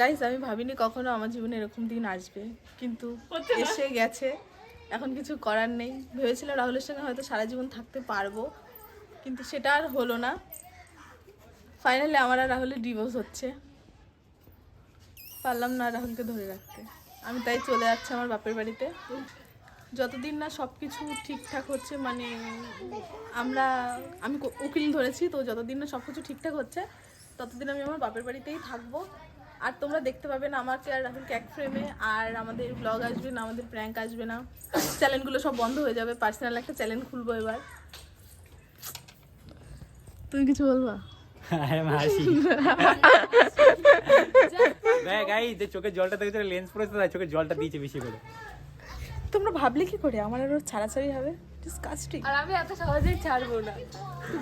Guys আমি ভাবিনি কখনো আমার জীবনে এরকম দিন আসবে কিন্তু এসে গেছে। এখন কিছু করার নেই। ভেবেছিলাম রাহুলের সঙ্গে হয়তো সারা জীবন থাকতে পারব কিন্তু সেটা আর হলো না। ফাইনালি আমার আর রাহুলের ডিভোর্স হচ্ছে। পারলাম না রাহুলকে ধরে রাখতে। আমি তাই চলে যাচ্ছি আমার বাপের বাড়িতে। যতদিন না সব কিছু ঠিকঠাক হচ্ছে মানে আমরা আমি উকিল ধরেছি তো যতদিন না সব কিছু ঠিকঠাক হচ্ছে ততদিন আমি আমার বাপের বাড়িতেই থাকব। আর তোমরা দেখতে পাবে না আমাকে আর রাহুলকে এক ফ্রেমে আর আমাদের ব্লগ আসবে না আমাদের প্র্যাঙ্ক আসবে না। চ্যানেলগুলো সব বন্ধ হয়ে যাবে পার্সোনাল একটা চ্যানেল খুলবো এবার। তুমি কিছু বলবা? আরে মাসি। দেখ গাই যে চোখের জলটা দেখে লেন্স পড়েছে তাই চোখের জলটা দিয়েছে বেশি করে। তোমরা ভাবলে কি করে? আমার আর ওর ছাড়াছাড়ি হবে? ডিসকাস্টিং আর আমি এত সহজেই ছাড়বো না।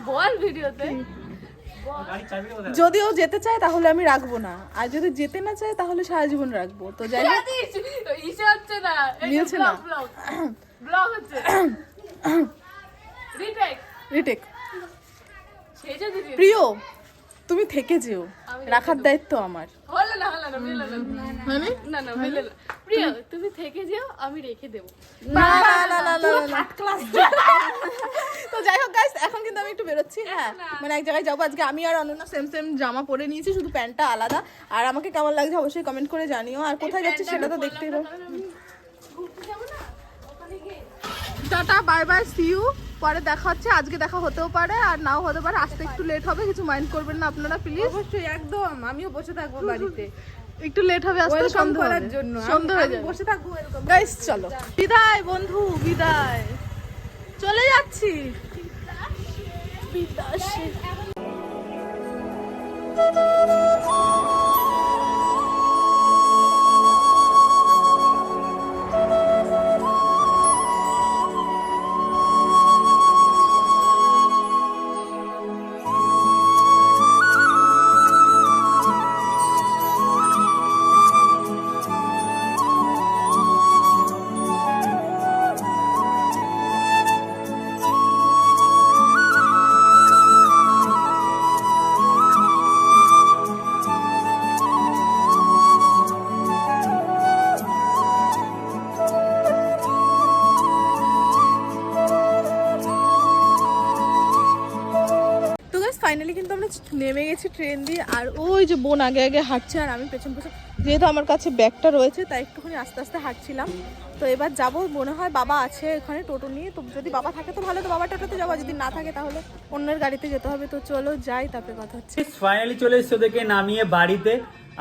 বল ভিডিওতে। যদি ও যেতে চায় তাহলে আমি রাখব না। আর যদি যেতে না চায় তাহলে সারা জীবন রাখব। তো যাই হোক। না। রিটেক প্রিয় তুমি থেকে যেও। রাখার দায়িত্ব আমার। হলো না হলো না মিললো না। মানে? না প্রিয় তুমি থেকে যেও আমি রেখে দেবো। না না না না না না তো যাই হোক গাইস এখন কিন্তু আমি একটু বেরোচ্ছি হ্যাঁ। মানে এক জায়গায় যাব। আজকে আমি আর অনন্যা সেম সেম জামা পরে নিয়েছি শুধু প্যান্টটা আলাদা। আর আমাকে কেমন লাগছে অবশ্যই কমেন্ট করে জানিও। আর কোথায় যাচ্ছি সেটা তো দেখতেই হবে। Tata bye bye see you পরে দেখা হচ্ছে আজকে দেখা হতেও পারে আর নাও হতে পারে। আসতে একটু লেট হবে কিছু মাইন্ড করবেন না আপনারা প্লিজ অবশ্যই একদম। আমিও বসে থাকব বাড়িতে। একটু লেট হবে আসতে সন্ধ্যা করার জন্য। সন্ধ্যা হয়ে যাবে। বসে থাকব গাইস চলো। বিদায় বন্ধু বিদায়। চলে যাচ্ছি। বিদায় তো যে বোন আগে আগে হাঁটছে আর আমি পেছন পেছন, যেহেতু আমার কাছে ব্যাগটা রয়েছে, তাই একটুখানি আস্তে আস্তে হাঁটছিলাম। তো এবার যাব, মনে হয় বাবা আছে এখানে টোটো নিয়ে। তো যদি বাবা থাকে তো ভালো, তো বাবা টোটোতে যাব। যদি না থাকে তাহলে অন্যের গাড়িতে যেতে হবে। তো চলো যাই, তারপরে কথা হচ্ছে। ফাইনালি চলে এসেছি ওদেরকে নামিয়ে বাড়িতে।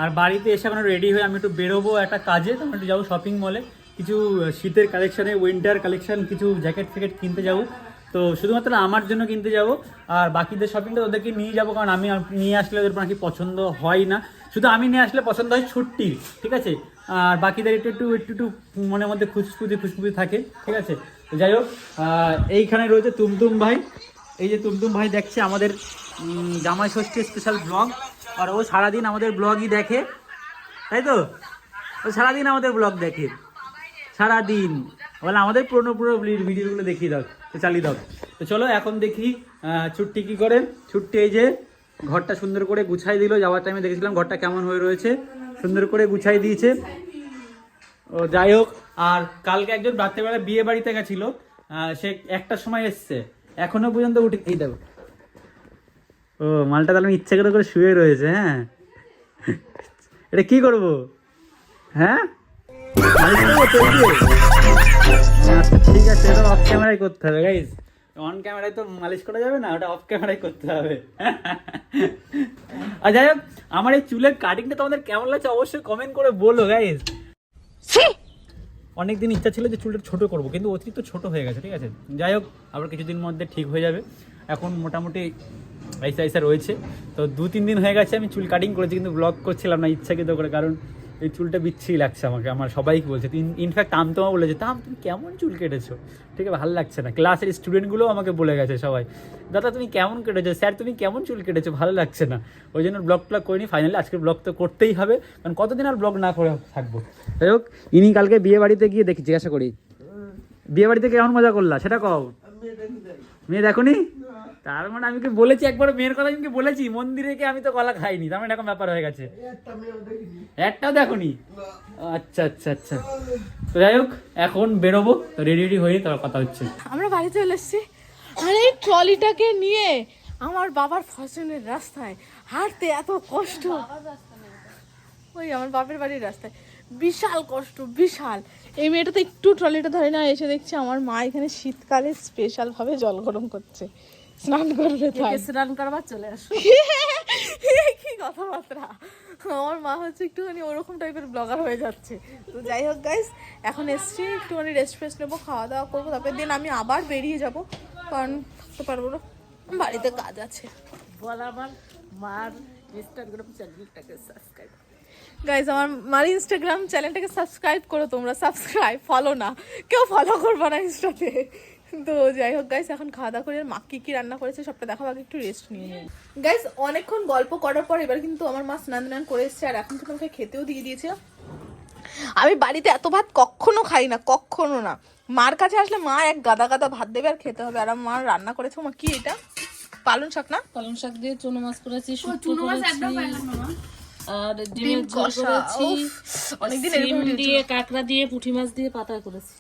আর বাড়িতে এসে এখন রেডি হয়ে আমি একটু বেরোবো একটা কাজে। তো আমি একটু যাব শপিং মলে কিছু শীতের কালেকশনে উইন্টার কালেকশন কিছু জ্যাকেট ফ্যাকেট কিনতে যাব। তো শুধুমাত্র আমার জন্য কিনতে যাব, আর বাকিদের শপিংটা ওদেরকে নিয়ে যাব, কারণ আমি নিয়ে আসলে ওদের নাকি পছন্দ হয় না। শুধু আমি নিয়ে আসলে পছন্দ হয় ছুটি, ঠিক আছে? আর বাকিদের একটু একটু একটু একটু মনের মধ্যে খুশখুশি খুশখুশি থাকে, ঠিক আছে? তো যাই হোক এইখানে রয়েছে তুমতুম ভাই। এই যে তুমতুম ভাই দেখছে আমাদের জামাই ষষ্ঠী স্পেশাল ব্লগ আর ও সারাদিন আমাদের ব্লগই দেখে, তাই তো? ও সারাদিন আমাদের ব্লগ দেখে, সারাদিন। বলে আমাদের পুরনো পুরো ভিডিওগুলো দেখিয়ে দাও, তো চালিয়ে দাও। তো চলো এখন দেখি ছুট্টি কি করে। ছুট্টি এই যে ঘরটা সুন্দর করে গুছাই দিল, যাওয়ার টাইমে দেখেছিলাম ঘরটা কেমন হয়ে রয়েছে। সুন্দর করে গুছাই দিয়েছে। ও, যাই হোক, আর কালকে একজন রাত্রেবেলা বিয়ে বাড়িতে গেছিল সে একটার সময় এসছে, এখনও পর্যন্ত উঠে এই দেখো। ও, মালটা তাহলে ইচ্ছে করে করে শুয়ে রয়েছে হ্যাঁ? এটা কি করব? হ্যাঁ? ঠিক আছে এটা অফ ক্যামেরায় করতে হবে গাইজ অন ক্যামেরায় তো মালিশ করা যাবে না ওটা অফ ক্যামেরায় করতে হবে। আর যাই হোক আমার এই চুলের কাটিংটা তোমাদের কেমন লাগছে অবশ্যই কমেন্ট করে বলো গাইজ অনেকদিন ইচ্ছা ছিল যে চুলটা ছোট করব কিন্তু অতিরিক্ত ছোট হয়ে গেছে ঠিক আছে? যাই হোক আবার কিছুদিন মধ্যে ঠিক হয়ে যাবে। এখন মোটামুটি আইসা আইসা রয়েছে। তো দু তিন দিন হয়ে গেছে আমি চুল কাটিং করেছি কিন্তু ব্লগ করছিলাম না ইচ্ছাকৃত করে কারণ এই চুলটা বিচ্ছিরি লাগছে আমাকে আমার সবাই বলছে। ইনফ্যাক্ট আমতমা বলেছে তাম তুমি কেমন চুল কেটেছো? ঠিক আছে ভালো লাগছে না। ক্লাসের স্টুডেন্টগুলোও আমাকে বলে গেছে সবাই দাদা তুমি কেমন কেটেছো? স্যার তুমি কেমন চুল কেটেছো? ভালো লাগছে না। ওই জন্য ব্লগ ট্লগ করিনি ফাইনালি আজকে ব্লগ তো করতেই হবে। কারণ কতদিন আর ব্লগ না করে থাকব? যাই হোক ইনি কালকে বিয়ে বাড়িতে গিয়ে দেখি জিজ্ঞাসা করি। বিয়ে বাড়িতে কেমন মজা করলা? সেটা কও। মেয়ে দেখোনি? তার মানে আমি কি বলেছি একবার মেয়ের কথা আমি বলেছি? মন্দিরে গিয়ে আমি তো কলা খাইনি। তার মানে এখন ব্যাপার হয়ে গেছে। একটাও দেখোনি? আচ্ছা আচ্ছা আচ্ছা। তো যাই হোক, এখন বেরোবো। তো রেডি রেডি হয়ে তার কথা হচ্ছে। আমরা বাড়ি চলে এসেছি। আর এই ট্রলিটাকে নিয়ে আমার বাবার ফসলের রাস্তায় হাঁটতে এত কষ্ট। ওই আমার বাপের বাড়ির রাস্তায়। বিশাল কষ্ট, বিশাল। এই মেয়েটা তো একটু ট্রলিটা ধরে না, এসে দেখছি আমার মা এখানে শীতকালে স্পেশাল ভাবে জল গরম করছে। স্নান করবে তাই। স্নান করবার চলে আসো। কি কথাবার্তা? আমার মা হচ্ছে একটুখানি ওরকম টাইপের ব্লগার হয়ে যাচ্ছে। তো যাই হোক গাইস এখন এসছি একটুখানি রেস্ট ফেস্ট নেব খাওয়া দাওয়া করব তারপরে দিন আমি আবার বেরিয়ে যাব কারণ থাকতে পারব না। বাড়িতে কাজ আছে। বল আমার মার ইনস্টাগ্রাম চ্যানেলটাকে সাবস্ক্রাইব গাইজ আমার মার ইনস্টাগ্রাম চ্যানেলটাকে সাবস্ক্রাইব করো তোমরা। সাবস্ক্রাইব ফলো না। কেউ ফলো করবে না ইনস্টাতে তো যাই হোক গাইস এখন খাওয়া দাওয়া করে আর মা কি কি রান্না করেছে সবটা দেখাবো আগে একটু রেস্ট নিয়ে নিই। গাইস অনেকক্ষণ গল্প করার পর এবার কিন্তু আমার মা স্নান টান করে এসছে আর এখন কিন্তু আমাকে খেতেও দিয়ে দিয়েছে। আমি বাড়িতে এত ভাত কখনো খাই না কখনো না। মার কাছে আসলে মা এক গাদা গাদা ভাত দেবে আর খেতে হবে। আর আমার মা রান্না করেছে মা কি এটা? পালন শাক না? পালং শাক দিয়ে চুনো মাছ করেছি শুক্তো চুনো মাছ একদম পাইলাম না মা। আর ডিমের ঝোল কষা করেছি অনেকদিন এরকম দিয়ে কাঁকড়া দিয়ে পুঁটি মাছ দিয়ে পাতা করেছি।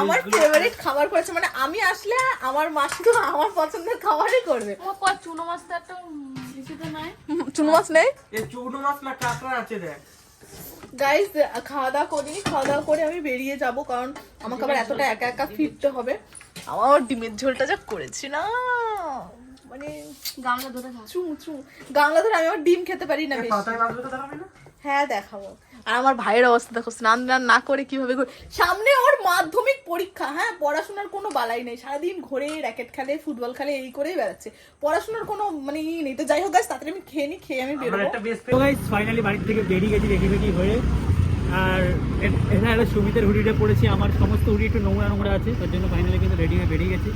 আমার ফেভারিট খাবার করেছে মানে আমি আসলে আমার মা শুধু আমার পছন্দের খাবারই করবে। ও কয় চুনো মাছটা একটা কিছুতে নাই চুনো মাছ নেই? এ চুনো মাছ না কাঁকড়া আছে দেখ। গাইস খাওয়া দাওয়া করি খাওয়া দাওয়া করে আমি বেরিয়ে যাব কারণ আমাকে আবার এতটা একা একা ফিরতে হবে। আমার ডিমের ঝোলটা যা করেছি না মানে গামলা ধরে গাংলা ধরে আমি আবার ডিম খেতে পারি না হ্যাঁ দেখাবো। আর আমার ভাইয়ের অবস্থা দেখো স্নান টান না করে কীভাবে সামনে ওর মাধ্যমিক পরীক্ষা হ্যাঁ পড়াশোনার কোনো বালাই নেই। সারাদিন ঘোরে র্যাকেট খেলে ফুটবল খেলে এই করেই বেড়াচ্ছে। পড়াশোনার কোনো মানে ই নেই। তো যাই হোক গাছ তাড়াতাড়ি আমি খেয়ে নি খেয়ে আমি বেরোবো। একটা বেস্ট তো গাইস ফাইনালি বাড়ি থেকে বেরিয়ে গেছি রেডি রেডি হয়ে। আর এ- এখানে একটা সুমিতের হুডিটা পড়েছি আমার সমস্ত হুডি একটু নোংরা নোংরা আছে তার জন্য ফাইনালি কিন্তু রেডি হয়ে বেরিয়ে গেছি।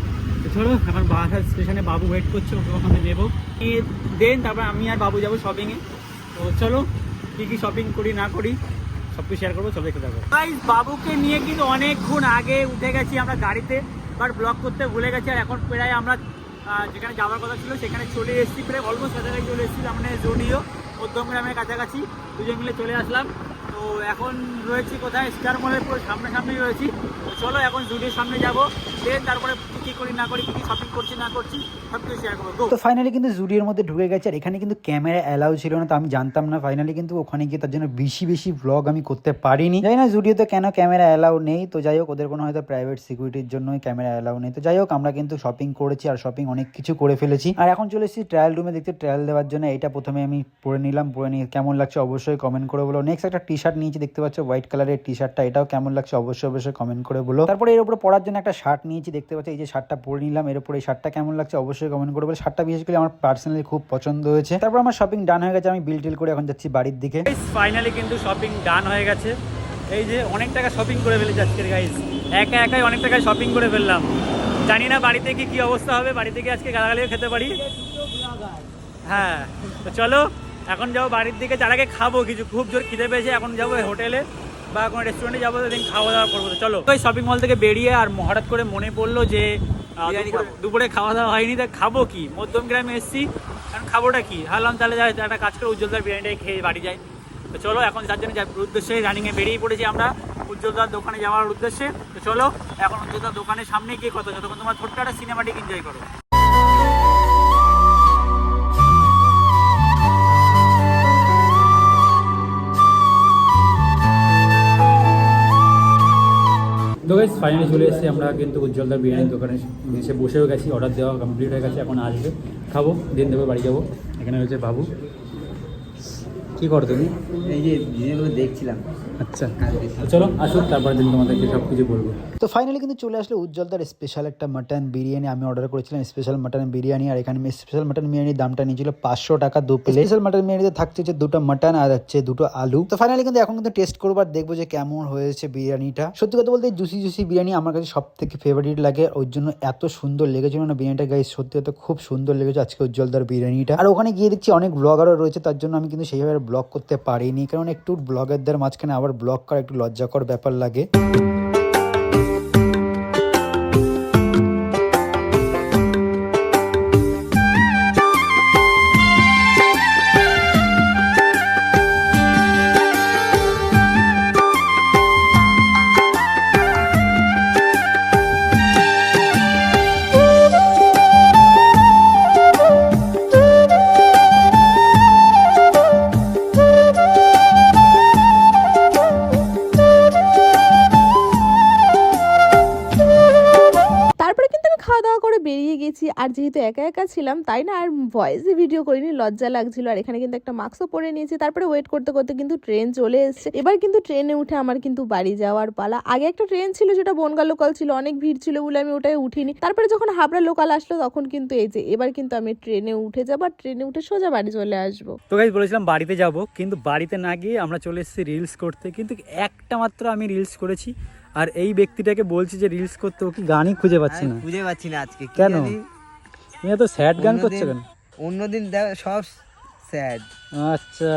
চলো এখন বাসার স্টেশনে বাবু ওয়েট করছে, ওকে ওখানে নেব। দেন তারপর আমি আর বাবু যাব শপিংয়ে তো চলো, কী কী শপিং করি, না করি, সব কিছু শেয়ার করব, চলো দেখতে থাকো। গাইস বাবুকে নিয়ে কিন্তু অনেকক্ষণ আগে উঠে গেছি আমরা গাড়িতে বাট ব্লক করতে ভুলে গেছি, আর এখন প্রায় আমরা যেখানে যাওয়ার কথা ছিল, সেখানে চলে এসেছি, প্রায় অলমোস্ট কাছাকাছি চলে এসেছি মানে জুডিও মধ্যমগ্রামের কাছাকাছি, দুজন মিলে চলে আসলাম। তো এখন রয়েছি কোথায়? স্টার মলের পুরো সামনাসামনি রয়েছি। তো চলো এখন জুডিওর সামনে যাব। দেন তারপরে কী করি, না করি, কী শপিং করছি, না করছি তো ফাইনালি কিন্তু জুডিওর মধ্যে ঢুকে গেছে, আর এখানে কিন্তু ক্যামেরা অ্যালাউ ছিল না, তো আমি জানতাম না। ফাইনালি কিন্তু ওখানে গিয়ে তার জন্য বেশি বেশি ব্লগ আমি করতে পারিনি। জানি না জুডিওতে কেন ক্যামেরা অ্যালাউ নেই, তো যাই হোক, ওদের কোনো হয়তো প্রাইভেট সিকিউরিটির জন্যই ক্যামেরা অ্যালাউ নেই। তো যাই হোক, আমরা কিন্তু শপিং করেছি, আর শপিং অনেক কিছু করে ফেলেছি। আর এখন চলে এসেছি ট্রায়াল রুমে দেখতে ট্রায়াল দেওয়ার জন্য এটা প্রথমে আমি পরে নিলাম পরে নিয়ে কেমন লাগছে অবশ্যই কমেন্ট করে বলো। নেক্সট একটা টি শার্ট নিয়েছি, দেখতে পাচ্ছ হোয়াইট কালারের টি শার্টটা এটাও কেমন লাগছে অবশ্যই অবশ্যই কমেন্ট করে বলো। তারপরে এর উপরে পরার জন্য একটা শার্ট নিয়েছি, দেখতে পাচ্ছ এই যে শার্টটা পরে নিলাম, এর উপরে এই শার্টটা কেমন লাগছে অবশ্যই কমেন্ট করে বলো। শার্টটা বিশেষ করে আমার পার্সোনালি খুব পছন্দ হয়েছে। তারপর আমার শপিং ডান হয়ে গেছে, আমি বিল টিল করে এখন যাচ্ছি বাড়ির দিকে। ফাইনালি কিন্তু শপিং ডান হয়ে গেছে। এই যে অনেক টাকা শপিং করে ফেলেছি আজকের গাইজ একা একাই অনেক টাকা শপিং করে ফেললাম। জানি না বাড়িতে কি কি অবস্থা হবে, বাড়িতে গিয়ে আজকে গালাগালিও খেতে পারি। হ্যাঁ তো চলো। এখন যাব বাড়ির দিকে তার আগে খাব কিছু। খুব জোর খিদে পেয়েছে এখন যাব হোটেলে বা কোনো রেস্টুরেন্টে যাব সেদিন খাওয়া দাওয়া করব। তো চলো ওই শপিং মল থেকে বেরিয়ে আর হঠাৎ করে মনে পড়ল যে দুপুরে- খাওয়া দাওয়া হয়নি তা খাব কি? মধ্যম গ্রামে এসেছি কারণ খাবোটা কি? ভাবলাম তাহলে যাই একটা কাজ করে উজ্জ্বলদার বিরিয়ানিটাই খেয়ে বাড়ি যাই। তো চলো এখন যার জন্য উদ্দেশ্যে রানিংয়ে বেরিয়ে পড়েছি আমরা উজ্জ্বলদার দোকানে যাওয়ার উদ্দেশ্যে। তো চলো এখন উজ্জ্বলদার দোকানের সামনে গিয়ে কত যতক্ষণ তোমার ছোট্ট একটা সিনেমাটিক এনজয় করো। তো গাইজ ফাইনালি চলে এসেছি আমরা কিন্তু উজ্জ্বলদার বিরিয়ানির দোকানে। এসে বসেও গেছি অর্ডার দেওয়া কমপ্লিট হয়ে গেছে, এখন আসবে। খাব, দিন দেবে, বাড়ি যাব। এখানে রয়েছে বাবু। কি করো তুমি? এই যে ভিডিওগুলো দেখছিলাম। আচ্ছা। তো চলো আসুক তারপরে দিন তোমাদেরকে সব কিছু বলব। তো ফাইনালি কিন্তু চলে আসলো উজ্জ্বলদার স্পেশাল একটা মাটন বিরিয়ানি। আমি অর্ডার করেছিলাম স্পেশাল মাটন বিরিয়ানি আর এখানে স্পেশাল মাটন বিরিয়ানির দামটা নিয়েছিল পাঁচশো টাকা দু প্লেট স্পেশাল মাটন বিরিয়ানিতে থাকছে হচ্ছে দুটো মাটন আর হচ্ছে দুটো আলু। তো ফাইনালি কিন্তু এখন কিন্তু টেস্ট করব আর দেখব যে কেমন হয়েছে বিরিয়ানিটা। সত্যি কথা বলতে জুসি জুসি বিরিয়ানি আমার কাছে সব থেকে ফেভারিট লাগে। ওর জন্য এত সুন্দর লেগেছিল না বিরিয়ানিটা গাইস সত্যি কথা খুব সুন্দর লেগেছে আজকে উজ্জ্বল উজ্জ্বলদার বিরিয়ানিটা। আর ওখানে গিয়ে দেখছি অনেক ব্লগারও রয়েছে তার জন্য আমি কিন্তু সেইভাবে ব্লগ করতে পারিনি কারণ একটু ব্লগারদের মাঝখানে আবার ব্লক করা একটু লজ্জাকর ব্যাপার লাগে। আর যেহেতু একা একা ছিলাম তাই না? আর ভয়েসে ভিডিও করিনি লজ্জা লাগছিল। আর এখানে কিন্তু একটা মাস্কও পরে নিয়েছি। তারপরে ওয়েট করতে করতে কিন্তু ট্রেন চলে এসেছে। এবার কিন্তু ট্রেনে উঠে আমার কিন্তু বাড়ি যাওয়ার পালা। আগে একটা ট্রেন ছিল যেটা বনগা লোকাল ছিল অনেক ভিড় ছিল বলে আমি ওটাই উঠিনি। তারপরে যখন হাবড়া লোকাল আসলো তখন কিন্তু এই যে এবার কিন্তু আমি ট্রেনে উঠে যাব আর ট্রেনে উঠে সোজা বাড়ি চলে আসব। তো গাইজ বলেছিলাম বাড়িতে যাব কিন্তু বাড়িতে না গিয়ে আমরা চলে এসেছি রিলস করতে। কিন্তু একটা মাত্র আমি রিলস করেছি। আর এই ব্যক্তিটাকে বলছি যে রিলস করতে ও কি গানই খুঁজে পাচ্ছি না। খুঁজে পাচ্ছি না আজকে। কেন? তুমি এত স্যাড গান করছ কেন? অন্যদিন সব স্যাড আচ্ছা।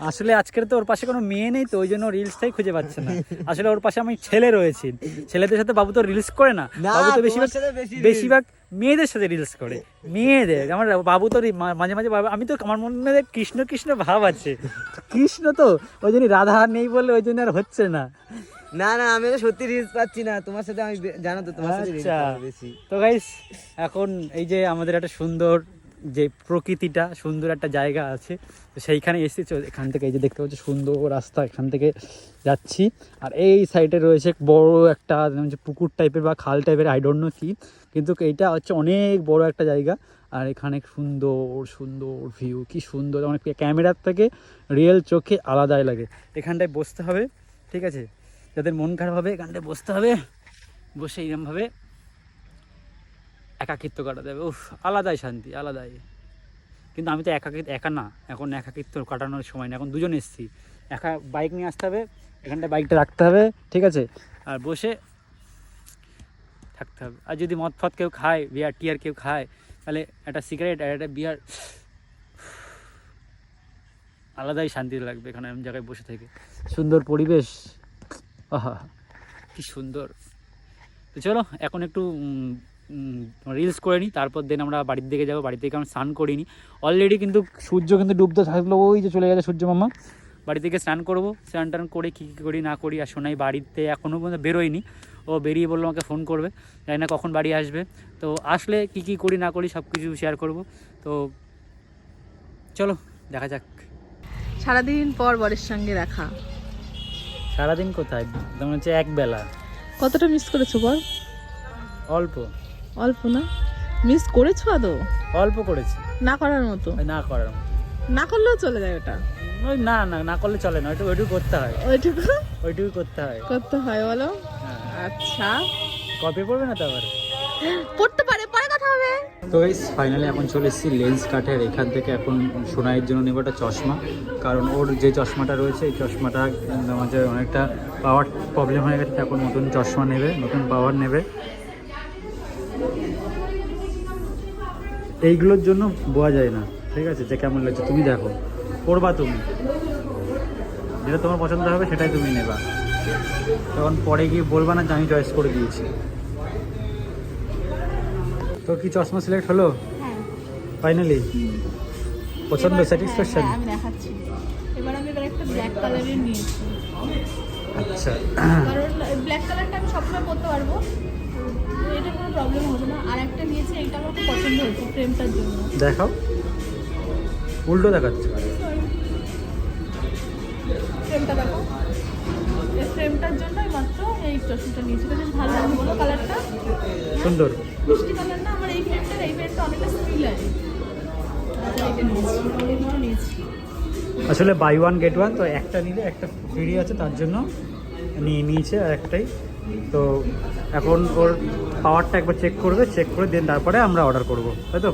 আসলে আজকের তো ওর পাশে কোনো মেয়ে নেই তো ওই জন্য রিলসটাই খুঁজে পাচ্ছে না। আসলে ওর পাশে আমি ছেলে রয়েছি। ছেলেদের সাথে বাবু তো রিলস করে না। বাবু তো বেশিরভাগ। বেশিরভাগ মেয়েদের সাথে রিলস করে। মেয়েদের। আমার বাবু তো মাঝে মাঝে বাবা- আমি তো আমার মনে কৃষ্ণ কৃষ্ণ ভাব আছে। কৃষ্ণ তো ওই জন্য রাধা নেই বলে ওই জন্য আর হচ্ছে না। না না আমি তো সত্যি রিলস পাচ্ছি না। তোমার সাথে আমি জানো তো তোমার সাথে আচ্ছা। বেশি। তো গাইস এখন এই যে আমাদের একটা সুন্দর যে প্রকৃতিটা সুন্দর একটা জায়গা আছে তো সেইখানে এসেছি এখান থেকে এই যে দেখতে পাচ্ছি সুন্দর রাস্তা এখান থেকে যাচ্ছি। আর এই সাইডে রয়েছে বড় একটা পুকুর টাইপের বা খাল টাইপের আই ডোন্ট নো কি। কিন্তু এইটা হচ্ছে অনেক বড় একটা জায়গা। আর এখানে সুন্দর সুন্দর ভিউ কি সুন্দর। অনেক ক্যামেরার থেকে রিয়েল চোখে আলাদাই লাগে। এখানটায় বসতে হবে ঠিক আছে? যাদের মন খারাপ হবে এখানটায় বসতে হবে, বসে এরমভাবে একাকিত্ব কাটাতে হবে উফ, আলাদাই শান্তি, আলাদাই। কিন্তু আমি তো একাকি, একা না, এখন একাকিত্ব কাটানোর সময় না, এখন দুজন এসছি। একা বাইক নিয়ে আসতে হবে এখানটায় বাইকটা রাখতে হবে, ঠিক আছে? আর বসে থাকতে হবে। আর যদি মদ ফদ কেউ খায়, বিয়ার টিয়ার কেউ খায়, তাহলে একটা সিগারেট আর একটা বিয়ার আলাদাই শান্তি লাগবে এখানে এমন জায়গায় বসে থেকে। সুন্দর পরিবেশ। কি সুন্দর। তো চলো, এখন একটু রিলস করে নিই, তারপর দেন আমরা বাড়ির দিকে যাব। বাড়ি থেকে আমরা স্নান করিনি। অলরেডি কিন্তু সূর্য কিন্তু ডুবতে থাকল ওই যে চলে গেছে সূর্য মামা। বাড়ি থেকে স্নান করব, স্নান টান করে কী কী করি না করি আর শোনাই বাড়িতে এখনও পর্যন্ত বেরোয়নি। ও বেরিয়ে বলল আমাকে ফোন করবে। জানি না কখন বাড়ি আসবে। তো আসলে কি কি করি না করি সব কিছু শেয়ার করব। তো চলো, দেখা যাক। সারাদিন পর বরের সঙ্গে দেখা। সারাদিন কোথায়? যেমন হচ্ছে এক বেলা। কতটা মিস করেছ বল? অল্প। অল্প না? মিস করেছ আদৌ? অল্প করেছি। না করার মতো? না করার মতো। না করলেও চলে যায় ওটা? ওই না না না করলে চলে না ওইটুকু ওইটুকু করতে হয়। ওইটুকু? ওইটুকু করতে হয়। করতে হয় বলো? হ্যাঁ। আচ্ছা। কপি পড়বে না তো আবার পড়তে পারে তো গাইস ফাইনালি এখন চলে এসেছি লেন্স কাঠের এখান থেকে এখন সোনাইয়ের জন্য নেব একটা চশমা। কারণ ওর যে চশমাটা রয়েছে, এই চশমাটা আমাদের অনেকটা পাওয়ার প্রবলেম হয়ে গেছে, এখন নতুন চশমা নেবে, নতুন পাওয়ার নেবে। এইগুলোর জন্য বোয়া যায় না, ঠিক আছে? যে কেমন লাগছে, তুমি দেখো। পড়বা তুমি। যেটা তোমার পছন্দ হবে, সেটাই তুমি নেবা। তখন পরে গিয়ে বলবা না যে আমি চয়েস করে দিয়েছি। তো কি চশমা সিলেক্ট হলো? ফাইনালি পছন্দ স্যাটিসফ্যাকশন হ্যাঁ, আমি দেখাচ্ছি। এবার আমি এবার একটা ব্ল্যাক কালারের নিয়েছি। আচ্ছা। কারণ ব্ল্যাক কালারটা আমি সবসময় পরতে পারব। এটা কোনো প্রবলেম হবে না। আর একটা নিয়েছি এইটা আমার খুব পছন্দ হয়েছে ফ্রেমটার জন্য। দেখাও। উল্টো দেখাচ্ছে। ফ্রেমটা দেখো। এই ফ্রেমটার জন্যই মাত্র এই চশমাটা নিয়েছি। বেশ ভালো লাগে বলো কালারটা সুন্দর। মিষ্টি কালার না আমার এই এই অনেকটা সিমিলার আসলে বাই ওয়ান গেট ওয়ান তো একটা নিলে একটা ফ্রি আছে তার জন্য নিয়ে নিয়েছে আর একটাই। তো এখন ওর পাওয়ারটা একবার চেক করবে চেক করে দেন তারপরে আমরা অর্ডার করব তাই তো?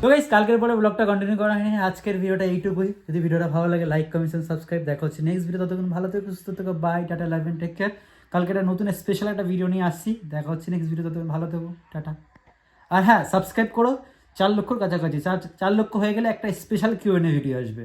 তো গাইস কালকের পরে ব্লগটা কন্টিনিউ করা হয়নি আজকের ভিডিওটা এইটুকুই। যদি ভিডিওটা ভালো লাগে লাইক কমেন্ট সাবস্ক্রাইব দেখা হচ্ছে নেক্সট ভিডিও ততক্ষণ ভালো থেকো সুস্থ থেকো bye tata live and take care কালকে একটা নতুন স্পেশাল একটা ভিডিও নিয়ে আসছি। দেখা হচ্ছে নেক্সট ভিডিও ততক্ষণ ভালো দেবো টাটা। আর হ্যাঁ সাবস্ক্রাইব করো, চার লক্ষর কাছাকাছি, চার চার লক্ষ হয়ে গেলে একটা স্পেশাল কিউ ভিডিও আসবে।